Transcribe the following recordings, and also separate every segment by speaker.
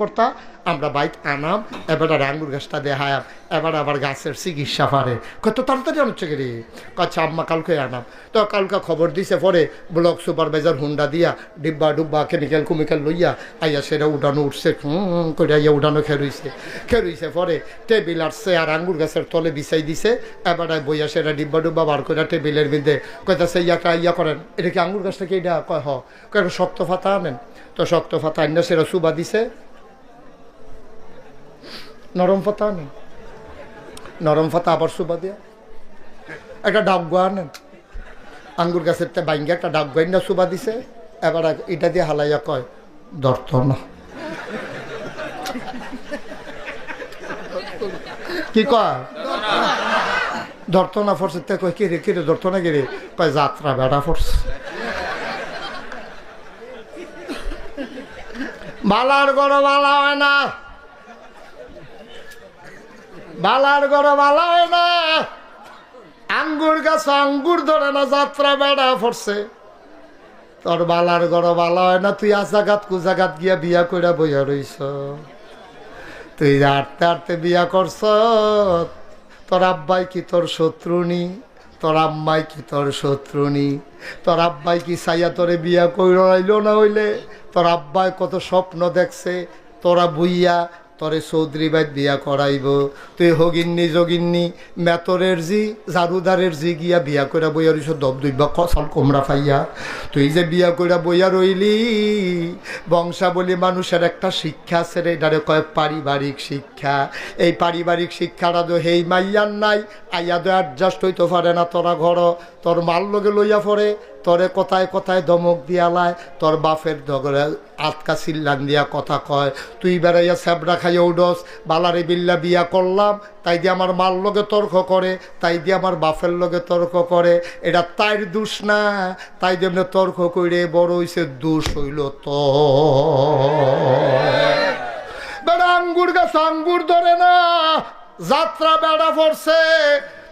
Speaker 1: কর্তা, আমরা বাইক আনাম, এবার আঙ্গুর গাছটা দেখায়াম, এবার আবার গাছের চিকিৎসা পারে। কত তাড়াতাড়ি আনছে রে আচ্ছা আম্মা কালকে আনাম। তো কালকে খবর দিছে পরে ব্লক সুপারভাইজার হুন্ডা দিয়া ডিব্বা ডুব্বা কেমিক্যাল কুমিক্যাল লইয়া আইয়া সেটা উঠানো উঠছে, হুম করে আইয়া উঠানো খেরুইছে। খেরুইছে পরে টেবিল আসছে আর আঙ্গুর গাছের তলে বিছাই দিছে, এবার বইয়া সেটা ডিব্বা ডুব্বা বার করে টেবিলের মধ্যে কইতাছে ইয়াটা ইয়া করেন। এটা কি আঙ্গুর গাছটা কি এটা? কয়, হ। শক্ত ফাতা আনেন। তো শক্ত ফাতা আইনা সেটা সুবা দিছে নরম পাতা আনেন নরম পাতা আবার সুবা দিয়া। একটা ডাবগা আনেন আঙ্গুর গাছের বাইঙ্গে একটা ডাবগা না সুবা দিছে। এবার এটা দিয়ে হালাইয়া কয় দর্ত না। কি কয়? ধরতো না ফরছে। তে কয়, কিরে কিরে, ধরতো না কিরে? কয়, যাত্রা বেড়া ফরছে। বালার গড় বালা হয় না। বালার গড় বালা হয় না। আঙ্গুর গাছ আঙ্গুর ধরে না, যাত্রা বেড়া পড়ছে। তোর বালার গড় বালা হয় না, তুই আজাগাত কুজাগাত গিয়া বিয়া কইরা বইয়া রইছ। তুই আটতে আটতে বিয়া করছ। তোর আব্বাই কি তোর শত্রুনি তোর আম্মাই কি তোর শত্রুনি তোর আব্বাই কি সাইয়া তোরে বিয়া কইর আইলো না হইলে? তোর আব্বাই কত স্বপ্ন দেখছে, তোরা বুইয়া তোরে চৌধুরী বাইত বিয়া করাইব। তুই হগিন্নি যোগিন্নি মেতরের জি ঝাড়ুদারের জি গিয়া বিয়া কইরা বইয়া রইছ, দব দুইবা কসাল কোমরা ফাইয়া। তুই যে বিয়া কইরা বইয়া রইলি, বংশাবলী মানুষের একটা শিক্ষা আছে রে, এটারে কয় পারিবারিক শিক্ষা। এই পারিবারিক শিক্ষাটা তো হেই মাইয়ার নাই, আইয়া তো অ্যাডজাস্ট হইতে পারে না, তোরা ঘর, তোর মাল লগে লইয়া পড়ে। তোরে কথায় কথায় দমক দিয়ালায় তোর বাপের দগরে আটকা চিল্লান দিয়া কথা কয়। তুই বেড়াইয়া স্যাবরা খাইয়া উডস, বালারে বিল্লা বিয়া করলাম, তাই দিয়ে আমার মার লগে তর্ক করে, তাই দিয়ে আমার বাপের লগে তর্ক করে। এটা তাইর দোষ না, তাই দিয়ে তর্ক করে বড় হইছে, দোষ হইল তো বেড়া আঙ্গুর গাছ আঙ্গুর ধরে না, যাত্রা বেড়া পড়ছে।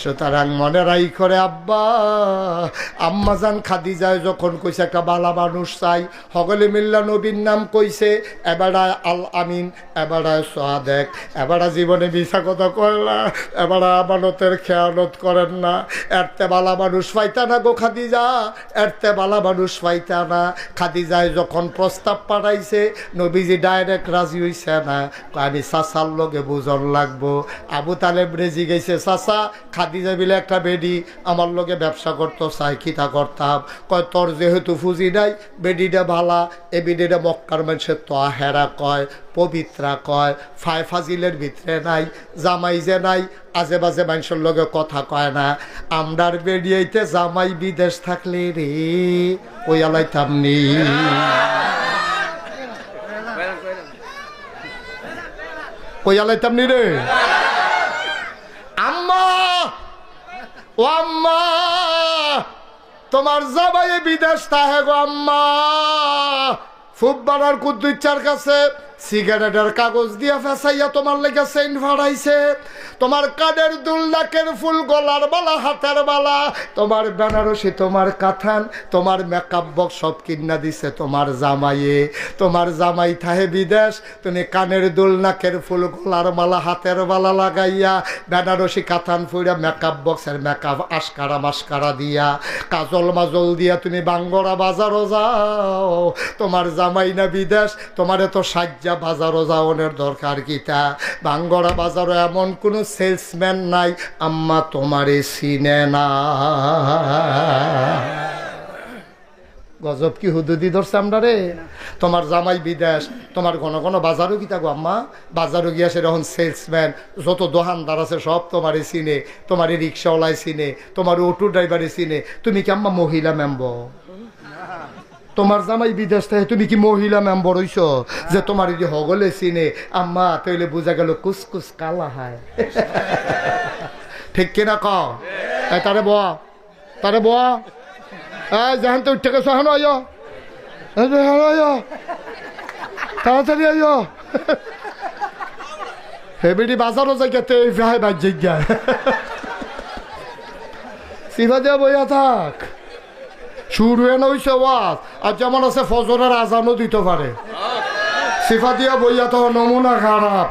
Speaker 1: সুতরাং মনে রাই করে আব্বা। আম্মা জান খাদি যায় যখন কইছে, একটা বালা মানুষ চাই, সকলে মিল্লা নবীর নাম কইছে, এবারা আল আমিন, এবারা সোয়াদেক এবারা জীবনে মিশা কথা কয়লা এবারা আমানতের খেয়ালত করেন না। এরতে বালা মানুষ পাইতা না গো খাদিজা, এরতে বালা মানুষ পাইতা না। খাদিজায় যখন প্রস্তাব পাঠাইছে, নবীজি ডাইরেক্ট রাজি হইছে না। আমি চাচার লগে বুঝন লাগবো। আবু তালেব রেজি গেছে, চাচা খাদিজা বিলে একটা বেডি, আমার লগে ব্যবসা করতো চাই খিতা করতাম। কয়, তোর যেহেতু ফুজি নাই, বেডিটা ভালা, এ বেডিটা মক্কার মানুষের তো হেরা কয়, পবিত্রা কয় ফাই ফাজিলের ভিতরে নাই, জামাই যে নাই, আজে বাজে মানুষের লগে কথা কয় না। আমরার বেরিয়েতে জামাই বিদেশ থাকলে রে ওই আলাইতাম নি। ওই আলাইতাম নি রে আম্মা ও আম্মা তোমার জবাই বিদেশ তাহে গো আম্মা। ফুটবলার কুদ্দুচ্চার কাছে সিগারেটের কাগজ দিয়া ফেসাইয়া তোমার লেগে সেন্ট ভাড়াইছে তোমার কানের দুল, নাকের ফুল, গলার বালা, হাতের বালা। তোমার বেনারসি, তোমার কাথান তোমার মেকআপ বক্স সব কিনা দিছে তোমার জামাইয়ে। তোমার জামাই থাহে বিদেশ, তুমি কানের দুল, নাকের ফুল, গলার মালা হাতের বালা লাগাইয়া বেনারসি কাথান ফুইরা মেকআপ বক্সের মেকআপ আশকারা মাস্কারা দিয়া। কাজল মাজল দিয়া তুমি বাঙ্গরা বাজারও যাও। তোমার জামাই না বিদেশ, তোমার এত সাজ্জা বাজারও যাওয়ানোর দরকার কিতা বাঙ্গরা বাজারও এমন কোনো সেলসম্যান নাই, আম্মা তোমারে চিনে না। গজব কি হুদুদি ধরছে আমরা রে তোমার জামাই বিদেশ, তোমার ঘন ঘন বাজারও কি থাকো আম্মা? বাজারও গিয়া সেরকম সেলসম্যান যত দোকানদার আছে সব তোমারে চিনে, তোমার রিক্সাওয়ালায় চিনে, তোমার অটো ড্রাইভারে চিনে। তুমি কি আম্মা মহিলা মেম্বর তোমার জামাই বিদেশ থেকে, তুমি কি মহিলা মেম্বর হইছ? যে তোমার যদি হগলে চিনে, আম্মা তৈলে বোঝা গেল কুসকুস কালা হায়। ঠিক কিনা ক তারে ব তারে ব যেখান তো উঠে গেছো, এখন আইয়। আইয়। তাড়াতাড়ি বাজারও জায়গাতে এই ভাই বাজ জায়গায় সিফা দিয়া বইয়া থাক। শুরু হইছে ওয়াজ। আর যেমন আছে ফজরের আজানও দিতে পারে। সিফা দিয়া বইয়া তো নমুনা খারাপ।